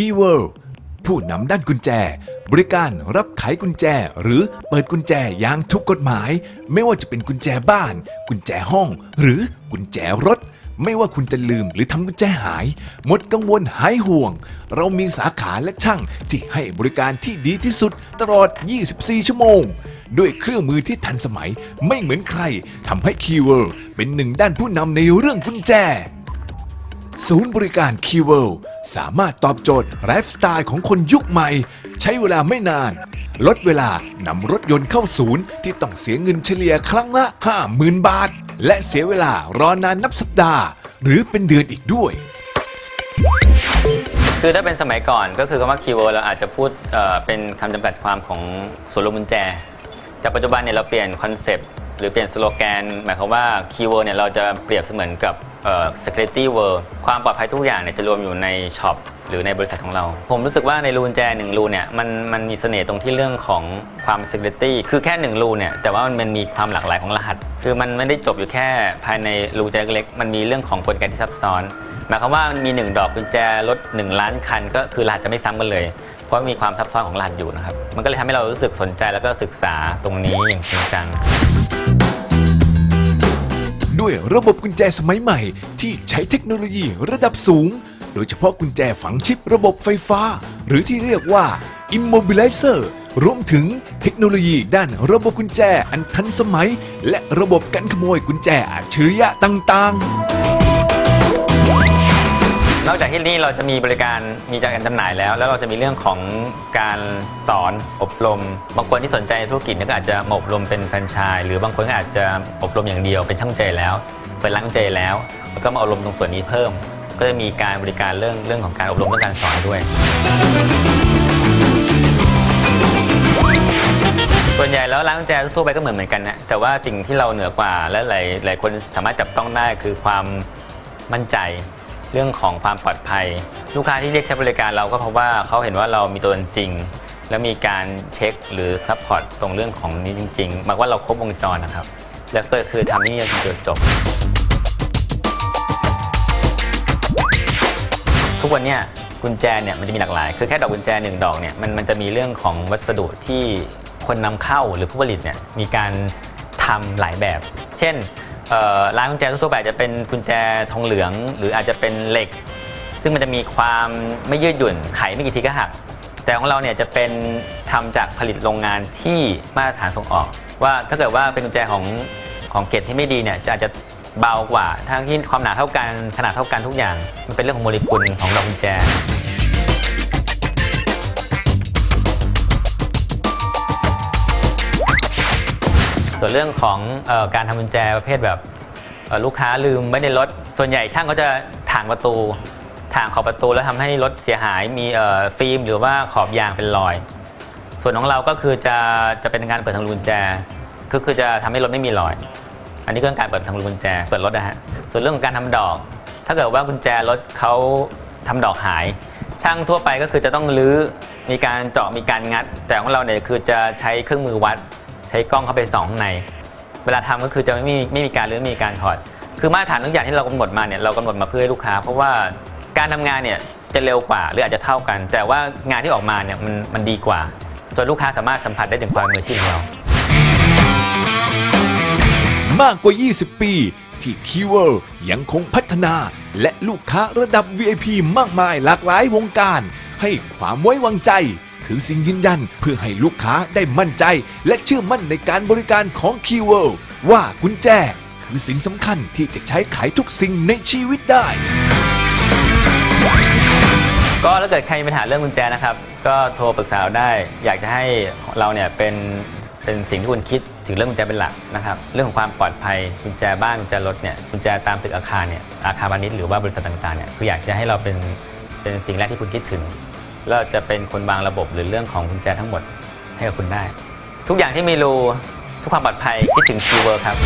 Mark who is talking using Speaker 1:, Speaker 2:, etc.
Speaker 1: Key World ผู้นำด้านกุญแจ บริการรับไขกุญแจหรือเปิดกุญแจอย่างถูกกฎหมาย ไม่ว่าจะเป็นกุญแจบ้าน กุญแจห้อง หรือกุญแจรถ ไม่ว่าคุณจะลืมหรือทำกุญแจหาย หมดกังวลหายห่วง เรามีสาขาและช่างที่ให้บริการที่ดีที่สุดตลอด 24 ชั่วโมง ด้วยเครื่องมือที่ทันสมัยไม่เหมือนใครทำให้ Key World เป็นหนึ่งด้านผู้นำในเรื่องกุญแจ ศูนย์บริการ k e y w o r l d สามารถตอบโจทย์ไลฟ์สไตล์ของคนยุคใหม่ ใช้เวลาไม่นาน ลดเวลานำรถยนต์เข้าศูนย์ ที่ต้องเสียเงินเฉลี่ยครั้งละ 50,000 บาท และเสียเวลารอนานนับสัปดาห์ หรือเป็นเดือนอีกด้วย
Speaker 2: คือถ้าเป็นสมัยก่อนก็คือคำว่าคีย์เวิร์ดเราอาจจะพูดเอ่อเป็นคำจำกัดความของส่วนลงกุญแจ แต่ปัจจุบันเนี่ยเราเปลี่ยนคอนเซปต์ หรือเปลี่ยนสโลแกน หมายความว่าคีย์เวิร์ดเนี่ยเราจะเปรียบเสมือนกับเอ่อ security world ความปลอดภัยทุกอย่างเนี่ยจะรวมอยู่ในช็อปหรือในบริษัทของเรา ผมรู้สึกว่าในรูกุญแจหนึ่งรูเนี่ยมันมันมีเสน่ห์ตรงที่เรื่องของความ security คือแค่หนึ่งรูเนี่ยแต่ว่ามันมีความหลากหลายของรหัส คือมันไม่ได้จบอยู่แค่ภายในรูแจเล็ก มันมีเรื่องของกลไกที่ซับซ้อนหมายความว่ามันมี 1 ดอกกุญแจรถ1ล้านคัน ก็คือรหัสจะไม่ซ้ำกันเลย เพราะมีความซับซ้อนของรหัสอยู่นะครับ มันก็เลยทำให้เรารู้สึกสนใจแล้วก็ศึกษาตรงนี้อย่างจริงจัง
Speaker 1: ด้วยระบบกุญแจสมัยใหม่ ที่ใช้เทคโนโลยีระดับสูง โดยเฉพาะกุญแจฝังชิประบบไฟฟ้า หรือที่เรียกว่า Immobilizer รวมถึงเทคโนโลยีด้านระบบกุญแจอันทันสมัย และระบบกันขโมยกุญแจอัจฉริยะต่างๆ
Speaker 2: นอกจากที่นี่เราจะมีบริการมีจากการจำหน่ายแล้ว แล้วเราจะมีเรื่องของการสอนอบรม บางคนที่สนใจธุรกิจเนี่ยก็อาจจะมาอบรมเป็นแฟรนไชส์หรือบางคนก็อาจจะอบรมอย่างเดียวเป็นช่างใจแล้ว เป็นล้างใจแล้ว แล้วก็มาอบรมตรงส่วนนี้เพิ่ม ก็จะมีการบริการเรื่องเรื่องของการอบรมเรื่องการสอนด้วยส่วนใหญ่แล้วร้านกุญแจทั่วไปก็เหมือนเหมือนกันนะแต่ว่าสิ่งที่เราเหนือกว่าและหลายหลายคนสามารถจับต้องได้คือความมั่นใจ เรื่องของความปลอดภัย ลูกค้าที่เรียกใช้บริการเราก็เพราะว่าเขาเห็นว่าเรามีตัวตนจริง แล้วมีการเช็คหรือซัพพอร์ตตรงเรื่องของนี้จริงๆหมายว่าเราครบวงจรนะครับ แล้วก็คือทำที่นี่จนจจบทุกวันเนี้ยกุญแจเนี่ยมันจะมีหลากหลาย คือแค่ดอกกุญแจหนึ่งดอกเนี่ยมันมันจะมีเรื่องของวัสดุที่คนนำเข้าหรือผู้ผลิตเนี่ยมีการทำหลายแบบ เช่น ร้านกุญแจทั่วไปอาจจะเป็นกุญแจทองเหลือง หรืออาจจะเป็นเหล็ก ซึ่งมันจะมีความไม่ยืดหยุ่นไขไม่กี่ทีก็หักแต่ของเราเนี่ยจะเป็นทำจากผลิตโรงงานที่มาตรฐานส่งออก ว่าถ้าเกิดว่าเป็นกุญแจของของเกรดที่ไม่ดีเนี่ยจะอาจจะเบากว่า ทั้งที่ความหนาเท่ากันขนาดเท่ากันทุกอย่าง มันเป็นเรื่องของโมเลกุลของดอกกุญแจ ส่วนเรื่องของออการทำกุญแจประเภทแบบลูกค้าลืมไว้ในรถ ส่วนใหญ่ช่างเขาจะถางประตู ถางขอบประตูแล้วทำให้รถเสียหายมีฟิล์ม หรือว่าขอบยางเป็นรอย ส่วนของเราก็คือจะจะเป็นการเปิดทางรูกุญแจก็คือจะทำให้รถไม่มีรอย อันนี้ก็คือการเปิดทางรูกุญแจเปิดรถนะฮะ ส่วนเรื่องของการทำดอก ถ้าเกิดว่ากุญแจรถเขาทำดอกหาย ช่างทั่วไปก็คือจะต้องรื้อมีการเจาะมีการงัด แต่ของเราเนี่ยคือจะใช้เครื่องมือวัด ช้กล้องเข้าไปส่องข้างใน เวลาทำก็คือจะไม่มีไม่มีการรื้อมีการถอด คือมาตรฐานทุกอย่างที่เรากำหนดมาเนี่ยเรากำหนดมาเพื่อให้ลูกค้า เพราะว่าการทำงานเนี่ยจะเร็วกว่าหรืออาจจะเท่ากัน แต่ว่างานที่ออกมาเนี่ยมันมันดีกว่าจนลูกค้าสามารถสัมผัสได้ถึงความมืออาชีพของเรา
Speaker 1: มากกว่า 20 ปี ที่ k e y w o r d ยังคงพัฒนา และลูกค้าระดับ VIP มากมายหลากหลายวงการ ให้ความไว้วางใจ คือสิ่งยืนยันเพื่อให้ลูกค้าได้มั่นใจ และเชื่อมั่นในการบริการของ k e y w o r l d ว่ากุญแจ คือสิ่งสำคัญที่จะใช้ไขทุกสิ่งในชีวิตได้
Speaker 2: ก็ถ้าเกิดใครมีปัญหาเรื่องกุญแจนะครับ ก็โทรปรึกษาเราได้ อยากจะให้เราเนี่ยเป็นเป็นสิ่งที่คุณคิดถึงเรื่องกุญแจเป็นหลักนะครับเรื่องของความปลอดภัยกุญแจบ้านกุญแจรถเนี่ยกุญแจตามตึกอาคารเนี่ยอาคารพาณิชย์หรือว่าบริษัทต่างๆเนี่ยคืออยากจะให้เราเป็นเป็นสิ่งแรกที่คุณคิดถึง แล้วเราจะเป็นคนวางระบบหรือเรื่องของกุญแจทั้งหมดให้กับคุณได้ ทุกอย่างที่มีรูทุกความปลอดภัยคิดถึงคีย์เวิร์ดครับ